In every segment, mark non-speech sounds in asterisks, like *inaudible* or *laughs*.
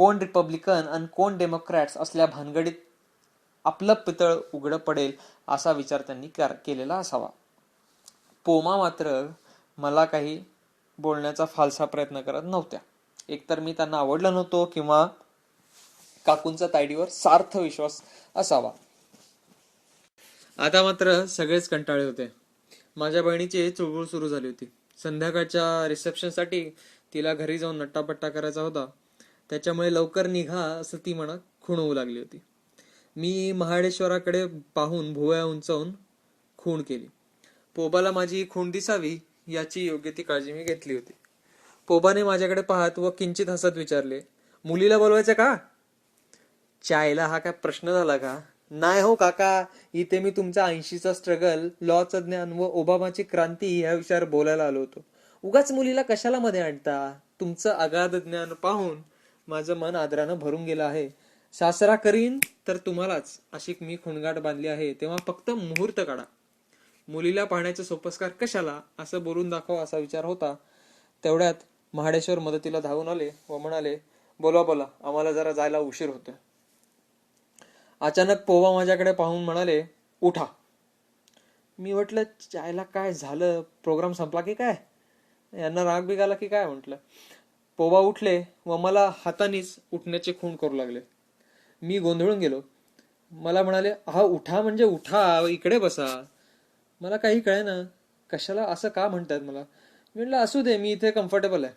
कोण रिपब्लिकन आणि कोण डेमोक्रॅट्स असल्या भानगडीत आपलं पितळ उघडं पडेल असा विचार त्यांनी कर- केलेला असावा. पोमा मात्र मला काही बोलण्याचा फालसा प्रयत्न करत नव्हत्या. एकतर मी त्यांना आवडलं नव्हतो किंवा काकूंचा तायडीवर सार्थ विश्वास असावा. आता मात्र सगळेच कंटाळे होते. माझ्या बहिणीची चुळबुळ सुरू झाली होती. संध्याकाळच्या रिसेप्शनसाठी तिला घरी जाऊन नट्टापट्टा करायचा होता. त्याच्यामुळे लवकर निघा असं ती खूण होऊ लागली होती. मी महाडेश्वराकडे पाहून भुवया उंचावून खूण केली. पोबाला माझी खूण दिसावी याची योग्य ती काळजी मी घेतली होती. पोबाने माझ्याकडे पाहत व किंचित हसत विचारले मुलीला बोलवायचं का? चायला हा काय प्रश्न झाला का? नाही हो काका इथे मी तुमचा ऐंशीचा स्ट्रगल लॉचं ज्ञान व ओबामाची क्रांती ह्या विषयावर बोलायला आलो होतो. उगाच मुलीला कशाला मध्ये आणता? तुमचं अगाध ज्ञान पाहून माझं मन आदरानं भरून गेलं आहे. सासरा करीन तर तुम्हालाच अशी मी खुणगाट बांधली आहे. तेव्हा फक्त मुहूर्त काढा. मुलीला पाहण्याचा सोपस्कार कशाला असं बोलून दाखव असा विचार होता. तेवढ्यात महाडेश्वर मदतीला धावून आले व म्हणाले बोला बोला आम्हाला जरा जायला उशीर होतोय. अचानक पोवा माझ्याकडे पाहून म्हणाले उठा. मी म्हटलं जायला काय झालं? प्रोग्राम संपला की काय? यांना राग बिगाला की काय म्हटलं? पोवा उठले व मला हातानेच उठण्याचे खूण करू लागले. मी गोंधळून गेलो. मला म्हणाले हा उठा म्हणजे उठा इकडे बसा. मला काही कळे ना कशाला असं का म्हणतात मला? मी म्हटलं असू दे मी इथे कम्फर्टेबल आहे.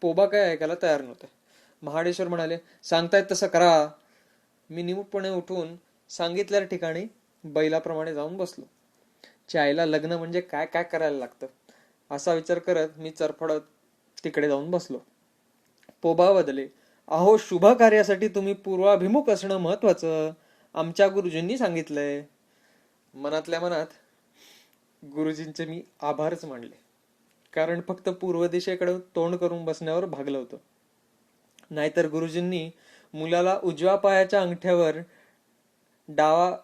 पोबा काय ऐकायला तयार नव्हते. महाडेश्वर म्हणाले सांगतायत तसं करा. मी निमूटपणे उठून सांगितल्या ठिकाणी बैलाप्रमाणे जाऊन बसलो. चायला लग्न म्हणजे काय काय करायला लागतं? असा विचार करत मी चरफडत तिकडे जाऊन बसलो. पोबा बदले अहो शुभ कार्यासाठी तुम्ही पूर्वाभिमुख असणं महत्वाचं आमच्या गुरुजींनी सांगितलंय. मनातल्या मनात गुरुजींचे मी आभारच मानले. कारण फक्त पूर्व दिशेकडे तोंड करून बसण्यावर भागलं होतं. नाहीतर गुरुजींनी मुलाला उजव्या पायाच्या अंगठ्यावर डावा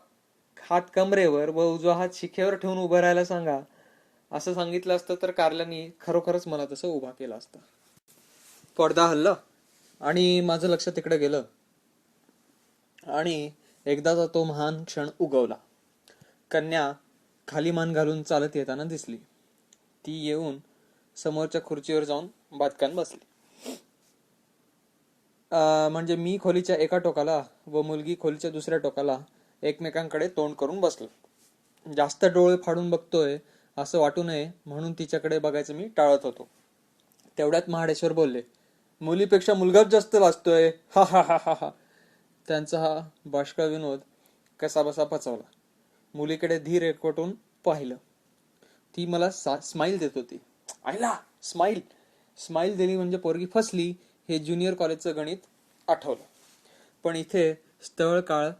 हात कमरेवर व उजवा हात शिखेवर ठेवून उभं राहायला सांगा असं सांगितलं असतं तर कारल्यानी खरोखरच मला तसं उभा केला असता. पडदा हल्ला आणि माझं लक्ष तिकडे गेलं. आणि एकदाचा तो महान क्षण उगवला. कन्या खाली मान घालून चालत येताना दिसली. ती येऊन समोरच्या खुर्चीवर जाऊन बातक्यान बसली. म्हणजे मी खोलीच्या एका टोकाला व मुलगी खोलीच्या दुसऱ्या टोकाला एकमेकांकडे तोंड करून बसलो. जास्त डोळे फाडून बघतोय असं वाटू नये म्हणून तिच्याकडे बघायचं मी टाळत होतो. तेवढ्यात महाडेश्वर बोलले मुलीपेक्षा मुलगाच जास्त वाचतोय हा हा हा हा हा. त्यांचा हा बाष्कळ विनोद कसा बसा पचवला. मुलीकडे धीर एकवटून पाहिलं. ती मला स्माइल देत होती. आईला स्माइल स्माइल दिली म्हणजे पोरगी फसली हे ज्युनियर कॉलेजचं गणित आठवलं. पण इथे स्थळ काळ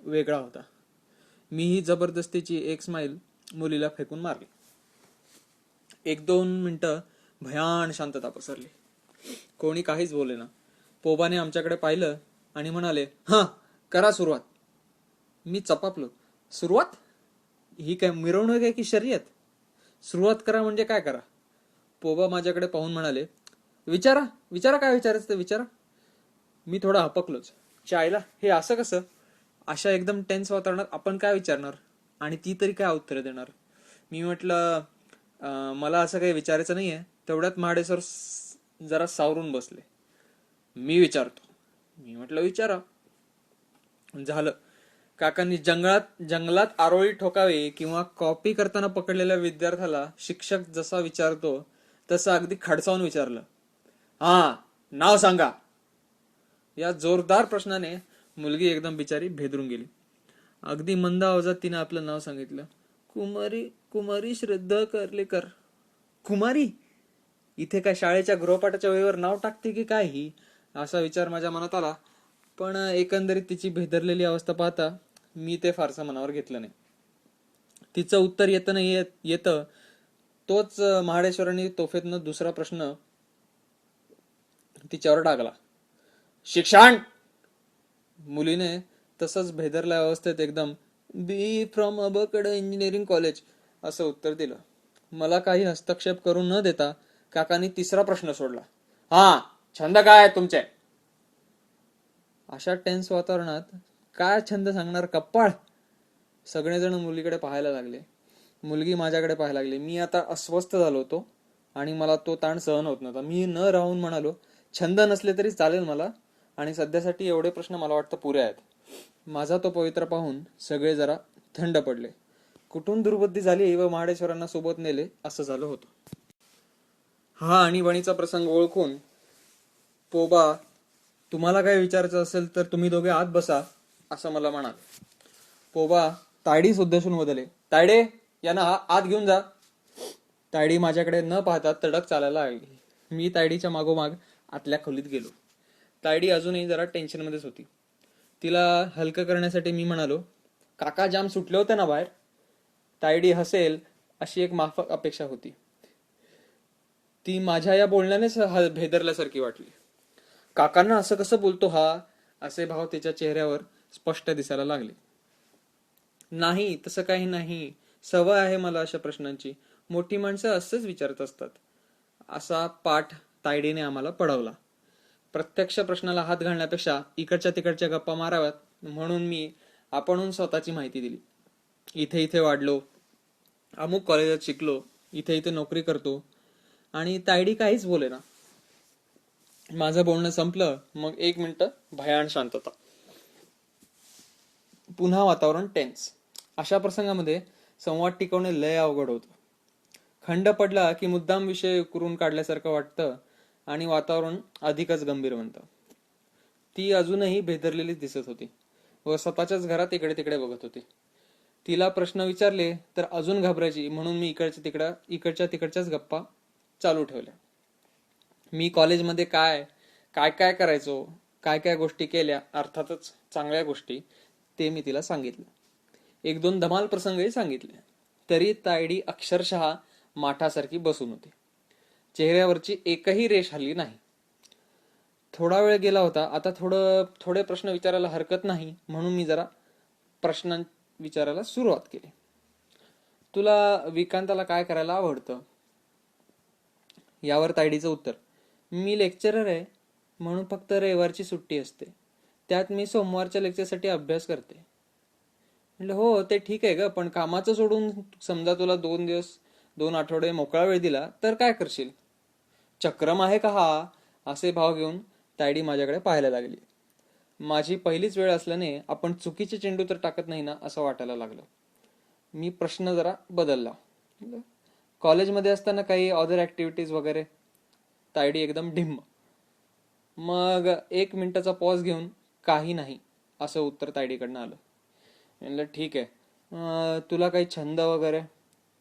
वेगळा होता. मी ही जबरदस्तीची एक स्माइल मुलीला फेकून मारली. एक दोन मिनटं भयान शांतता पसरली. कोणी काहीच बोले ना. पोबाने आमच्याकडे पाहिलं आणि म्हणाले हा करा सुरुवात. मी चपापलो सुरुवात? ही काय मिरवणूक आहे की शर्यत? सुरुवात करा म्हणजे काय करा? पोबा माझ्याकडे पाहून म्हणाले विचारा विचारा काय विचारायचं ते विचारा. मी थोडा हपकलोच चायला हे असं कसं? अशा एकदम टेन्स वातावरणात आपण काय विचारणार? आणि ती तरी काय उत्तर देणार? मी म्हटलं मला असं काही विचारायचं नाही आहे तेवढ्यात महाडेश्वर जरा सावरून बसले. मी विचारतो. मी म्हटलं विचारा. झालं. काकांनी जंगलात जंगलात आरोळी ठोकावी किंवा कॉपी करताना पकडलेल्या विद्यार्थ्याला शिक्षक जसा विचारतो तसं अगदी खडसावून विचारलं. हा नाव सांगा. या जोरदार प्रश्नाने मुलगी एकदम बिचारी भेदरून गेली. अगदी मंद आवाजात तिने आपलं नाव सांगितलं. कुमारी कुमारी श्रद्धा कर्लेकर कुमारी? इथे काय शाळेच्या गृहपाठाच्या वेळेवर नाव टाकते की काय ही असा विचार माझ्या मनात आला. पण एकंदरीत तिची भेदरलेली अवस्था पाहता मी ते फारसं मनावर घेतलं नाही. तिचं उत्तर येतं नाही येत येतं तोच महाडेश्वरांनी तोफेतनं दुसरा प्रश्न तिच्यावर टाकला. शिक्षण! मुलीने तसंच भेदरल्या अवस्थेत एकदम बी फ्रॉम अबकड इंजिनिअरिंग कॉलेज असं उत्तर दिलं. मला काही हस्तक्षेप करून न देता काकांनी तिसरा प्रश्न सोडला. हा छंद काय आहे तुमचे? अशा टेन्स वातावरणात काय छंद सांगणार कप्पाळ? सगळेजण मुलीकडे पाहायला लागले. मुलगी माझ्याकडे पाहायला लागली. मी आता अस्वस्थ झालो होतो आणि मला तो ताण सहन होत नव्हता. मी न राहून म्हणालो छंद नसले तरी चालेल मला आणि सध्यासाठी एवढे प्रश्न मला वाटतं पुरे आहेत. माझा तो पवित्र पाहून सगळे जरा थंड पडले. कुठून दुर्बुद्धी झाली व महाडेश्वरांना सोबत नेले असं झालं होतं. हा आणीबाणीचा प्रसंग ओळखून पोबा तुम्हाला काय विचारायचं असेल तर तुम्ही दोघे आत बसा असं मला म्हणाल. पोबा तायडी उद्देशून बदले तायडे यांना आत घेऊन जा. तायडी माझ्याकडे न पाहता तडक चालायला आली मी तायडीच्या मागोमाग आतल्या खोलीत गेलो. तायडी अजूनही जरा टेन्शनमध्येच होती. तिला हलकं करण्यासाठी मी म्हणालो काका जाम सुटले होते ना बाहेर. तायडी हसेल अशी एक माफक अपेक्षा होती. ती माझ्या या बोलण्यानेच भेदरल्यासारखी वाटली. काकांना असं कसं बोलतो हा? असे भाव तिच्या चेहऱ्यावर स्पष्ट दिसायला लागले. नाही तसं काही नाही. सवय आहे मला अशा प्रश्नांची. मोठी माणसं असंच विचारत असतात. असा पाठ तायडीने आम्हाला पडवला. प्रत्यक्ष प्रश्नाला हात घालण्यापेक्षा इकडच्या तिकडच्या गप्पा माराव्यात म्हणून मी आपणहून स्वतःची माहिती दिली. इथे इथे वाढलो. अमुक कॉलेजात शिकलो. इथे इथे नोकरी करतो. आणि तायडी काहीच बोले ना. माझं बोलणं संपलं मग एक मिनटं भयान शांतता. पुन्हा वातावरण टेन्स अशा प्रसंगामध्ये संवाद टिकवणे लय अवघड होतं. खंड पडला की मुद्दाम विषय करून काढल्यासारखं वाटतं आणि वातावरण अधिकच गंभीर बनतं. ती अजूनही भेदरलेली दिसत होती व स्वतःच्याच घरात इकडे तिकडे बघत होती. तिला प्रश्न विचारले तर अजून घाबरायची म्हणून मी इकडच्या तिकडं इकडच्या तिकडच्याच गप्पा चालू ठेवल्या. मी कॉलेजमध्ये काय काय काय करायचो काय काय गोष्टी केल्या अर्थातच चांगल्या गोष्टी ते मी तिला सांगितलं. एक दोन धमाल प्रसंगही सांगितले. तरी तायडी अक्षरशः माठासारखी बसून होती. चेहऱ्यावरची एकही रेष हल्ली नाही. थोडा वेळ गेला होता आता थोडं थोडे प्रश्न विचारायला हरकत नाही म्हणून मी जरा प्रश्न विचारायला सुरुवात केली. तुला विकांताला काय करायला आवडतं? यावर तायडीचं उत्तर. मी लेक्चरर आहे म्हणून फक्त रविवारची सुट्टी असते. त्यात मी सोमवारच्या लेक्चरसाठी अभ्यास करते. म्हटलं हो ते ठीक आहे ग पण कामाचं सोडून समजा तुला दोन दिवस दोन आठवडे मोकळा वेळ दिला तर काय करशील? चक्रम आहे का हा? असे भाव घेऊन तायडी माझ्याकडे पाहायला लागली. माझी पहिलीच वेळ असल्याने आपण चुकीचे चेंडू तर टाकत नाही ना असं वाटायला लागलं. मी प्रश्न जरा बदलला. कॉलेजमध्ये असताना काही अदर ॲक्टिव्हिटीज वगैरे तायडी एकदम ढिम्म मग एक मिनटाचा पॉज घेऊन काही नाही असं उत्तर तायडीकडनं आलं. म्हणलं ठीक आहे. तुला काही छंद वगैरे?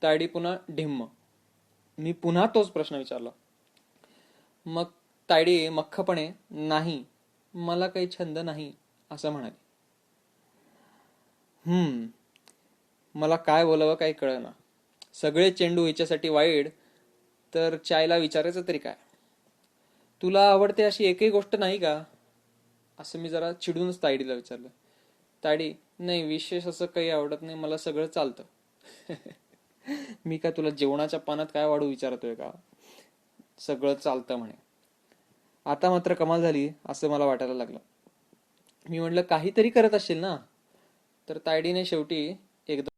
तायडी पुन्हा ढिम्म मी पुन्हा तोच प्रश्न विचारला. मग तायडी मख्खपणे नाही मला काही छंद नाही असं म्हणाली. हम्म मला काय बोलावं काही कळेना. सगळे चेंडू हिच्यासाठी वाईट तर चायला विचारायचं तरी काय? तुला आवडते अशी एकही गोष्ट नाही का? असं मी जरा चिडूनच तायडीला विचारलं. ताडी नाही विशेष असं काही आवडत नाही मला सगळं चालतं. *laughs* मी काय तुला जेवणाच्या पानात काय वाढू विचारतोय का? सगळं चालतं म्हणे. आता मात्र कमाल झाली असं मला वाटायला लागलं. मी म्हटलं काहीतरी करत असेल ना? तर तायडीने शेवटी एकदा